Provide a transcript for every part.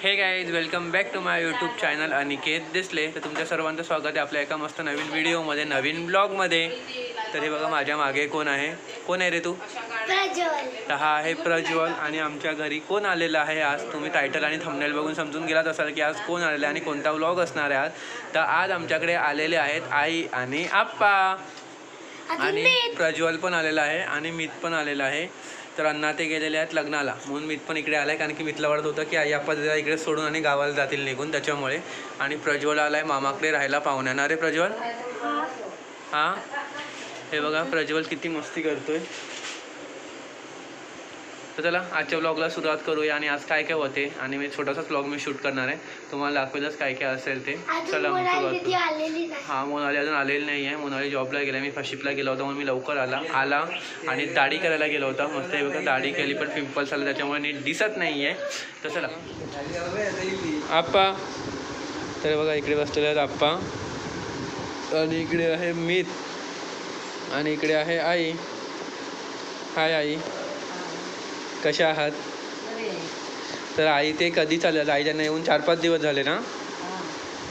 Hey guys welcome back to my YouTube channel Aniket दिसले तर तुमच्या सर्वांचं स्वागत आहे आपल्या एका मस्त नवीन व्हिडिओमध्ये नवीन ब्लॉगमध्ये तर हे बघा माझ्या मागे कोण आहे? कोण आहे रे तू? तर हा आहे प्रज्वल आणि आमच्या घरी कोण आलेलं आहे आज? तुम्ही टायटल आणि थंबनेल बघून समजून गेलात असाल की आज कोण आलेलं आहे आणि कोणता व्लॉग असणार आहे आज. तर आज आमच्याकडे आलेले आहेत आई आणि आप्पा. आणि प्रज्वल पण आलेला आहे आणि मीत पण आलेला आहे. तर अण्णा ते गेलेले आहेत लग्नाला. म्हणून मीत पण इकडे आलाय कारण की मितला वाटत होतं की आई जरा इकडे सोडून आणि गावाला जातील निघून त्याच्यामुळे. आणि प्रज्वल आलाय मामाकडे राहायला पाहुण्यांना रे प्रज्वल? हां? हे बघा प्रज्वल किती मस्ती करतोय. तर चला आजच्या ब्लॉगला सुरुवात करूया आणि आज काय काय होते आणि मी छोटासाच ब्लॉग मी शूट करणार आहे. तुम्हाला दाखवेलच काय काय असेल ते. चला मग सुरुवात हा मोनाली अजून आलेली नाही आहे मोनाली जॉबला गेला मी फर्स्टशिपला गेला होता म्हणून मी लवकर आला. आला आणि दाढी करायला गेला होता. मस्त हे बघा दाढी केली पण पिंपल्स आले त्याच्यामुळे नीट दिसत नाही आहे तर चला. आप्पा. तर बघा इकडे बसलेले आहेत आप्पा. आणि इकडे आहे मीत. आणि इकडे आहे आई. हाय आई. कशा आहात? तर आई ते कधी चाललं? आई त्यांना येऊन चार पाच दिवस झाले ना?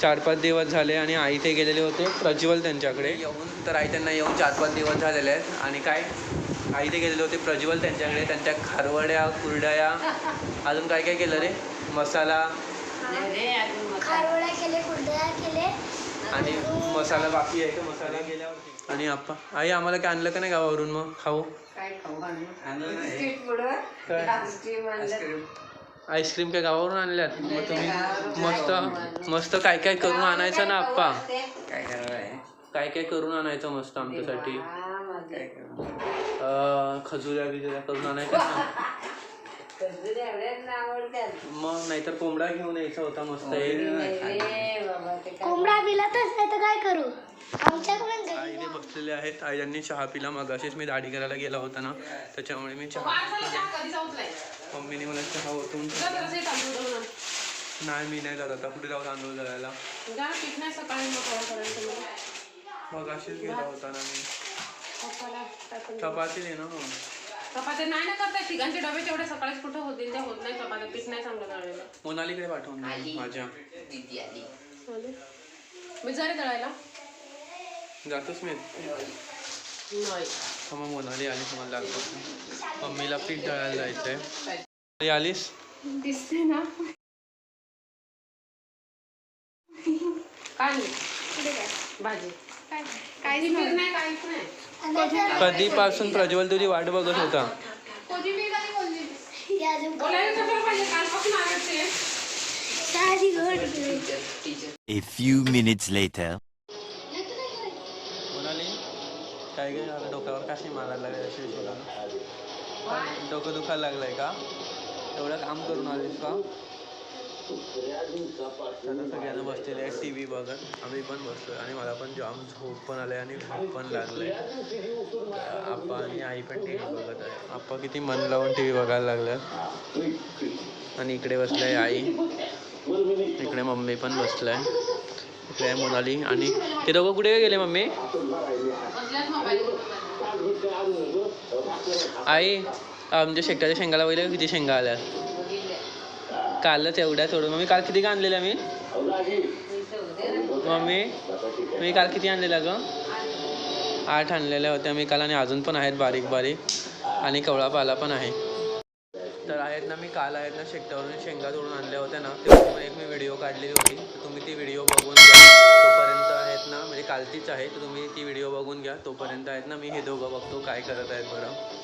चार पाच दिवस झाले आणि आई ते गेलेले होते प्रज्वल त्यांच्याकडे. येऊन तर आई त्यांना येऊन चार पाच दिवस झालेले आहेत. आणि काय? आई ते गेलेले होते प्रज्वल त्यांच्याकडे. त्यांच्या खारवड्या कुरड्या अजून काय काय केलं रे? मसाला? केले कुरडया केले. आणि मसाला बाकी आहे का मसाला गेल्यावरती. आणि आप्पा? आई आम्हाला काय आणलं का नाही गावावरून मग? खाऊ? काय खाऊ घालू? आणलं नाही. बिस्किट पुडं, काय? आईस्क्रीम काय गावावरून आणल्यात? मग तुम्ही मस्त मस्त काय काय करून आणायचं ना आप्पा? काय काय काय करून आणायचं मस्त आमच्यासाठी? खजुऱ्या बिजुऱ्या करून ना आवडतात. मग नाहीतर कोंबडा घेऊन यायचा होता मस्त एक नाही रे बाबा, ते काय- कोंबडा बिलातच नाही तर काय करू? आमच्याकडून घरी आई ते बसलेले आहेत. आई यांनी चहा पिला मग अशीच मी दाढी करायला गेला होता ना. त्याच्यामुळे मी चहा मम्मीने मला चहा ओतून नाही मी नाही जात आता कुठे जाऊ तांदूळ करायला? मग अशीच गेला होता ना मी. चपाती दे ना मग. चपात्या नाही ना करताय तिघांचे डबे तेवढे सकाळीच कुठं होतील ते होत नाही चपात्या पीठ नाही चांगलं दळलेलं मोनालीकडे पाठवून दे माझ्या. मी जरी दळायला जातोच मी. नाही. मग मोनाली आली तुम्हाला दाखवतो. मम्मीला पीठ दळायला जायचंय. आलीस? दिसते ना. काय नाही. भाजी. काहीच पीठ नाही काहीच नाही. कधीपासून प्रज्वल तुझी वाट बघत होता? A few minutes later. Monali काय काय झालं डोक्यावर कशी मारायला लागले डोकं दुखायला लागलंय का? एवढं काम करून आलीस का? आता सगळ्यांना बसलेले आहे टी व्ही बघत. आम्ही पण बसतोय आणि मला पण जाम झोप पण आले आणि भूक पण लागले. आप्पा आणि आई पण टी व्ही बघत आहे आप्पा किती मन लावून टी व्ही बघायला लागलं आणि इकडे बसलाय आई. इकडे मम्मी पण बसलाय. इकडे मोनाली आणि ते दोघं कुठे गेले मम्मी? आई आमच्या म्हणजे शेकटाच्या शेंगाला वगैरे किती शेंगा आल्या कालच एवढ्या सोडून. मम्मी काल किती का आणलेल्या मी? मम्मी मी काल किती आणलेल्या ग? आठ आणलेल्या होत्या मी काल आणि अजून पण आहेत बारीक बारीक. आणि कवळा पाला पण आहे. तर आहेत ना मी काल आहेत ना शेकटावरून शेंगा तोडून आणल्या होत्या ना. तेव्हा एक मी व्हिडिओ काढलेली होती. तर तुम्ही ती व्हिडिओ बघून घ्या. तोपर्यंत आहेत ना म्हणजे कालचीच आहे. तर तुम्ही ती व्हिडिओ बघून घ्या. तोपर्यंत आहेत ना मी हे दोघं बघतो काय करत आहेत बरं.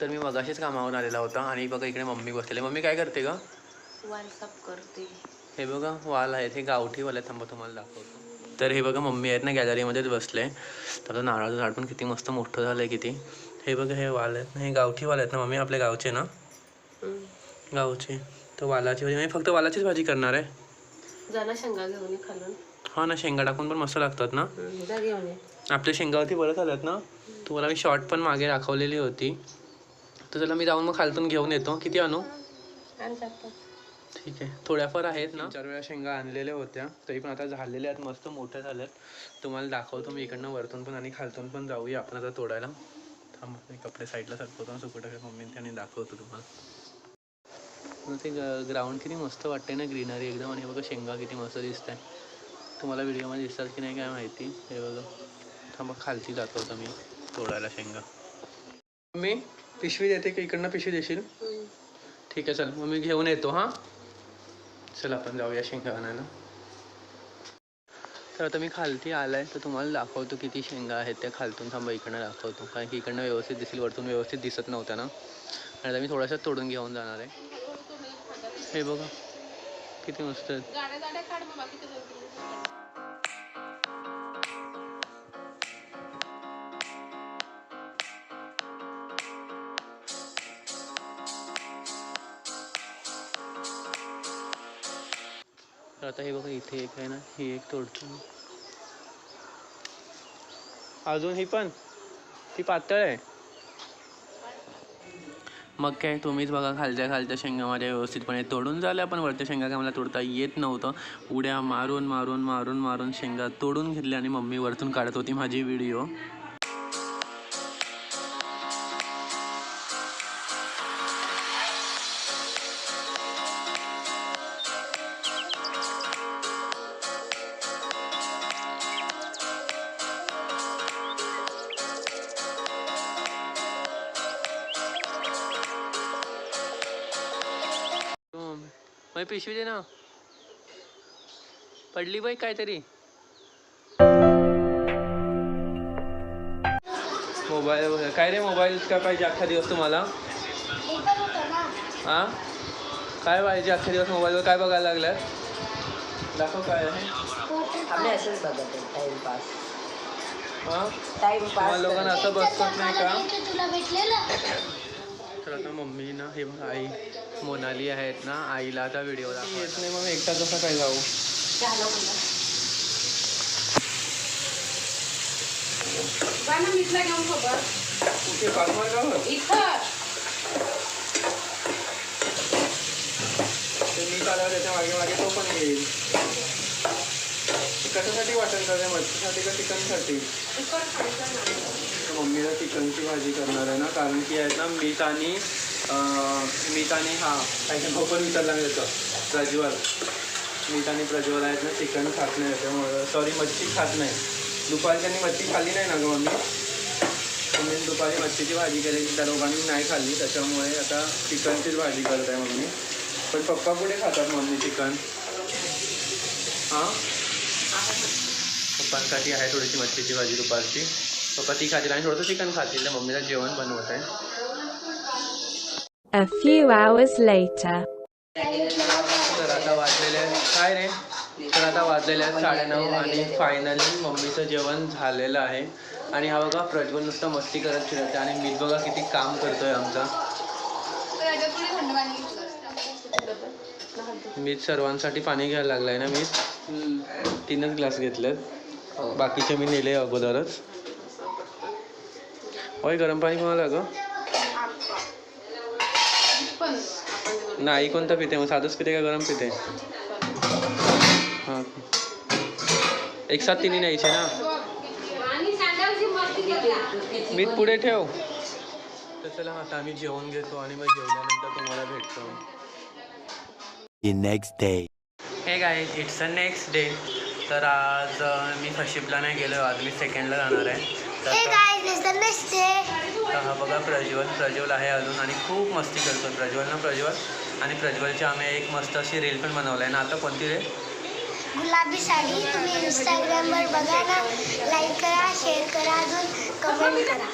तर मी मगाशीच कामावर आलेला होता आणि बघा इकडे मम्मी बसलेली. मम्मी काय करते का करते. हे बघा वाल आहेत हे गावठीवाले थांबा तुम्हाला दाखवतो. तर हे बघा मम्मी आहेत ना गॅलरीमध्येच बसले. तर नारळाचं झाड पण किती मस्त मोठं झालं आहे किती. हे बघा हे वाल आहेत ना हे गावठीवाले आहेत ना मम्मी आपल्या गावचे ना? गावचे. तर वालाची भाजी मी फक्त वालाचीच भाजी करणार आहे. जाना शेंगा घेऊन ये खालून. हा ना शेंगा टाकून पण मस्त लागतात ना? आपल्या शेंगावरती बरं झाल्यात ना? तुम्हाला मी शॉर्ट पण मागे दाखवलेली होती. तर चला मी जाऊन मग खालतून घेऊन येतो. किती आणू ठीक आहे. थोड्याफार आहेत ना? चार वेळा शेंगा आणलेल्या होत्या. तरी पण आता झालेल्या आहेत. मस्त मोठ्या झाल्यात. तुम्हाला दाखवतो मी इकडनं वरतून पण आणि खालतून पण जाऊया आपण आता तोडायला. थांब मी कपडे साईडला सरकवतो आणि सुकट त्याने दाखवतो तुम्हाला. मग ते ग्राउंड किती मस्त वाटते ना ग्रीनरी एकदम. आणि हे बघा शेंगा किती मस्त दिसत आहे तुम्हाला व्हिडिओमध्ये दिसतात की नाही काय माहिती. हे बघा. थांबा खालची जातो मी तोडायला शेंगा. मी पिशवी देते की इकडनं पिशवी देशील? ठीक आहे चल. मग मी घेऊन येतो हां? चल आपण जाऊया शेंगा आणायला. तर आता मी खालती आलाय तर तुम्हाला दाखवतो किती शेंगा आहेत त्या खालतून थांबा इकडनं दाखवतो. कारण की इकडनं व्यवस्थित दिसेल वरतून व्यवस्थित दिसत नव्हत्या ना. आणि आता मी थोड्याशा तोडून घेऊन जाणार आहे. हे बघा किती मस्त आहेत. आता हे बघा इथे एक आहे ना ही एक तोडतो अजून ही पण? ती पातळ आहे. मग काय तुम्हीच बघा खालच्या खालच्या शेंगामध्ये व्यवस्थितपणे तोडून झाल्या पण वरच्या शेंगा काय मला तोडता येत नव्हतं. उड्या मारून मारून मारून मारून शेंगा तोडून घेतल्या आणि मम्मी वरतून काढत होती माझी व्हिडिओ. मग पिशवी दे ना. पडली बाई काहीतरी. मोबाईल काय रे मोबाईल का पाहिजे अख्खा दिवस तुम्हाला? हे? पण होतं ना हा काय पाहिजे अख्खा दिवस मोबाईलवर काय बघायला लागलाय? दाखव काय आहे. वॉटर आम्ही असंच बघत टाइमपास हा? टाइमपास लोकांना असं बसत नाही का? तुला भेटलेलं? तर आता मम्मी ना हे बघ आई मोनाली आहेत ना आईला आता व्हिडिओ येत नाही मग एकटा कसं काय जाऊ? बाय ना मिठला मी चालवलं त्याच्यामागे मागे तो पण येईल. कशासाठी वाटण करते मच्छीसाठी का चिकनसाठी मम्मीला चिकनची भाजी करणार आहे ना कारण की आहे ना मीठ आणि मीठ आणि हा काही नाव पण विचारला मी त्याचं प्रज्वल. मीठ आणि प्रज्वल आहेत ना चिकन खात नाही त्याच्यामुळं. सॉरी मच्छी खात नाही. दुपारी त्यांनी मच्छी खाल्ली नाही ना गं मम्मी? मम्मीने दुपारी मच्छीची भाजी केली त्या लोकांनी नाही खाल्ली त्याच्यामुळे आता चिकनचीच भाजी करत आहे मम्मी. पण पप्पा कुठे खातात मम्मी चिकन? हां? पप्पांसाठी आहे थोडीशी मच्छीची भाजी दुपारची. पप्पा ती खातील आणि थोडंसं चिकन खातील. तर मम्मीला जेवण बनवत आहे. A few hours later. तर आता वाजलेले आहेत. काय रे? तर आता वाजलेले आहेत साडेनऊ आणि फायनली मम्मीचं जेवण झालेलं आहे. आणि हा बघा प्रज्वल नुसतं मस्ती करत फिरत आणि मी बघा किती काम करतोय आमचा. मी सर्वांसाठी पाणी घ्यायला लागलाय ना मी तीनच ग्लास घेतलेत. बाकीचे मी नेले अगोदरच. होय गरम पाणी कोणाला ग पण आपण नाही कोणतं पिते? मग साधंच पिते का गरम पिते? हां. एक साथ तिन्ही न्यायचे ना? मीठ पुढे ठेव. तर चला आता आम्ही जेवण घेतो आणि मग जेवल्यानंतर तुम्हाला भेटतो. The next day. हे काय इट्स अ नेक्स्ट डे तर आज मी फर्स्ट शिपला नाही गेलो आज मी सेकंडला जाणार आहे. हे बघा प्रज्वल प्रज्वल आहे अजून आणि खूप मस्ती करतो प्रज्वल ना प्रज्वल? आणि प्रज्वलची आम्ही एक मस्त अशी रील पण बनवली आहे ना. आता कोणती रे गुलाबी साडी. तुम्ही इंस्टाग्रामवर बघा ना. लाईक करा शेअर करा अजून. कमेंट करा.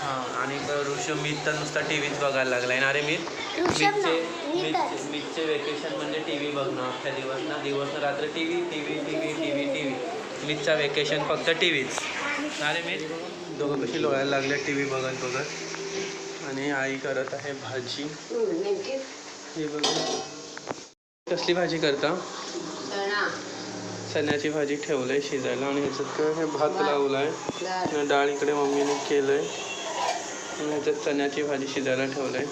हां आणि ऋषभ मीत तर नुसता टी व्हीच बघायला लागलाय ना. रे मीत ऋषभ मीतचे नाही, मीतच. मीत- मीतचे वेकेशन म्हणजे टी व्ही बघणं अख्ख्या दिवस ना. दिवस ना रात्र T V T V T V T V T V मीतचा vacation फक्त टी व्हीच अरे मी दोघं कशी लोळायला लागले टी व्ही बघत बघत. आणि आई करत आहे भाजी. हे बघा. कसली भाजी करता? चणा. चण्याची भाजी ठेवलंय शिजायला आणि ह्याच्यात काय? हे भात लावलाय. डाळ. आणि डाळ इकडे मम्मीने केलंय. आणि ह्याच्यात चण्याची भाजी शिजायला ठेवलंय.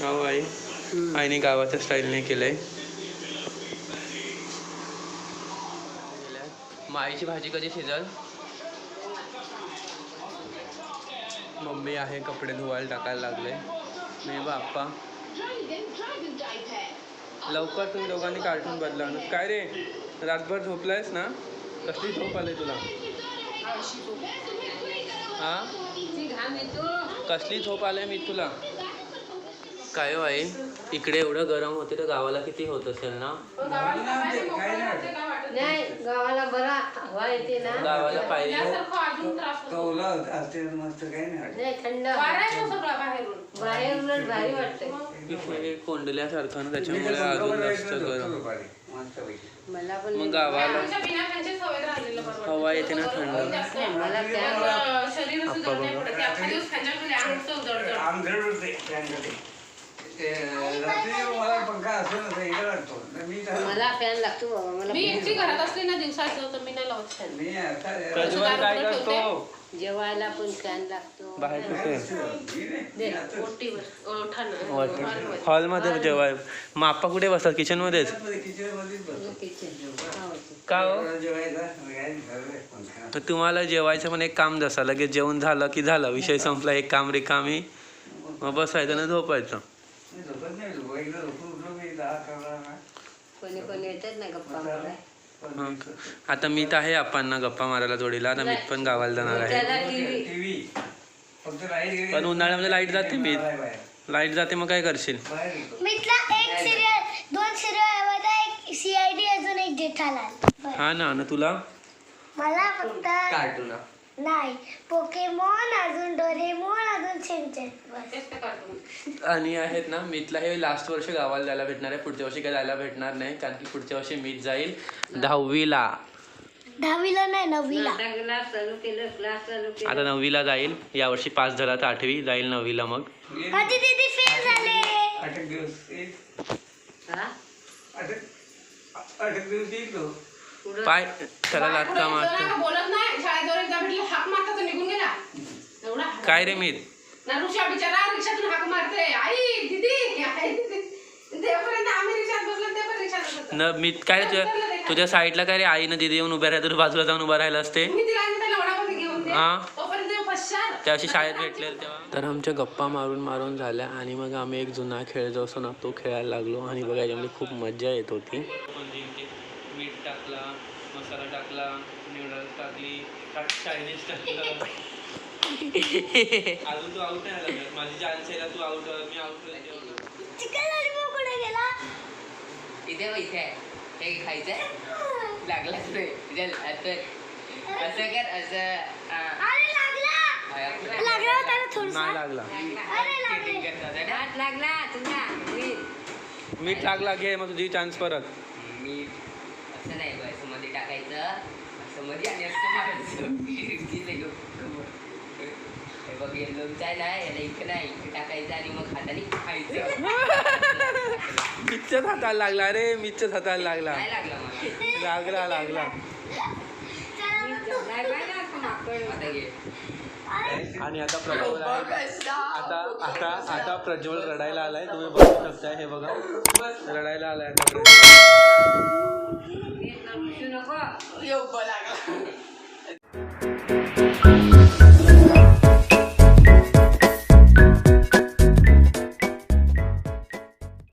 नाव आई. आईने गावाच्या स्टाईलने केलंय. माईची भाजी कधी शिजल? मम्मी आहे कपडे धुवायला टाकायला लागले. मी बाप्पा लवकर तुम्ही दोघांनी कार्टून बदला. काय रे? रातभर झोपलायस ना? कसली झोप आली तुला? हा? कसली झोप आले मी तुला? काय हो आई? इकडे एवढं गरम होते तर गावाला किती होत असेल ना? नाही. गावाला बरा हवा येते ना. गावाला पाहिजे. नाही थंड. बाहेर उलट भारी कोंडल्यासारखं ना त्याच्यामुळे अजून जास्त गरम. मला पण मग. गावाला. हवा येते ना थंड. मला शरीर असं मला पंखा असतो ना तर इकडे लागतो तर मी तर- मला फॅन लागतो बाबा मला मी एकटी घरात असली ना दिवसाचं तर मी नाही लावत फॅन मी आता प्रज्वल काय करतो? जेवायला पण फॅन लागतो. बाहेर कुठे? मी नाही. मी आता ओटीवर ओठानं हॉलमध्ये जेवाय मग आप्पा कुठे बसतात? किचन. मध्येच का हो. तर तुम्हाला जेवायचं पण एक काम जसा लगेच जेवण झालं की झालं विषय संपला एक काम रिकामी. मग बसायचं ना झोपायचं. उठलो मी दहा अकरा ना. कोणी कोणी येतात ना गप्पा मारायला पण हं. आता मीत आहे आपण गप्पा मारायला जोडीला आता मीत पण गावाला जाणार आहे त्याला टीव्ही टीव्ही फक्त लाइट गेली पण उन्हाळ्यामध्ये लाइट जाते मी. लाइट जाते मग काय करशील बाहेर येतो. मितला एक सिरियल दोन सिरियल एक सी आय डी अजून एक जेठालाल बस. हा ना आणि तुला मला फक्त नाही पोकेमॉन अजून डोरेमॉन अजून बस. तेच कार्टून. आणि आहेत ना मीतला हे लास्ट वर्ष गावाला जायला भेटणार आहे. पुढच्या वर्षी काय जायला भेटणार नाही कारण की पुढच्या वर्षी मीत जाईल दहावीला. दहावीला नाही नववीला. क्लास चालू केलं क्लास चालू केलं. आता नववीला जाईल. यावर्षी पास झाला तर आठवी जाईल नववीला मग. माझी दीदी फेल झाले. आठ एक दिवस. हा? आठ आठ एक दिवस येईल तो. पाय त्याला लाटका मारतो बोलत नाही शाळेजवळ एकदा भेटली हाक मारता तर निघून गेला. एवढा हाक. काय रे मीत ना ऋषा बिचारा रिक्षातून हाक मारते आई दीदी न मीत काय रे तुझ्या तुझ्या साईडला काय रे आईनं दिदी येऊन उभ्या राहते बाजूला जाऊन उभा राहिला असते? मी हा. त्या अशी शाळेत भेटले तेव्हा. तर आमच्या गप्पा मारून मारून झाल्या आणि मग आम्ही एक जुना खेळ जो असतो ना तो खेळायला लागलो आणि बघा याच्यामध्ये खूप मजा येत होती. चायनीज अजून तू आउट नाही झाला माझी चान्स आहे तू आउट मी आउट चिकन लॉलीपॉप कुठे गेला? इथे बघ, इथे. आहे. हे खायचंय? लागलाच नाही. असं असं कर असं अरे लागला. लागला होता ना थोडसा? नाही लागला. अरे लागले. Cheating करतो होता ना. हात लागला. तुला मीठ. मीठ लागला घे मग तुझी चान्स परत. मीठ असं नाही बघ असं मध्ये टाकायचं. असं मध्ये आणि असं मारायचं तिथे गप- गप. हे बघ हे लोणचं आहे ना याला नाही इकडे टाकायचं आणि मग हाताने खायचं. मिच्चच हाताला लागला रे मिच्चच हाताला लागला. काय लागलं मला? लागला लागला. नाही पाहिजे असं माकड. आता घे. आणि आता प्रज्वल आता आता आता प्रज्वल रडायला आलाय. तुम्ही बघू शकताय हे बघा. रडायला आलाय आता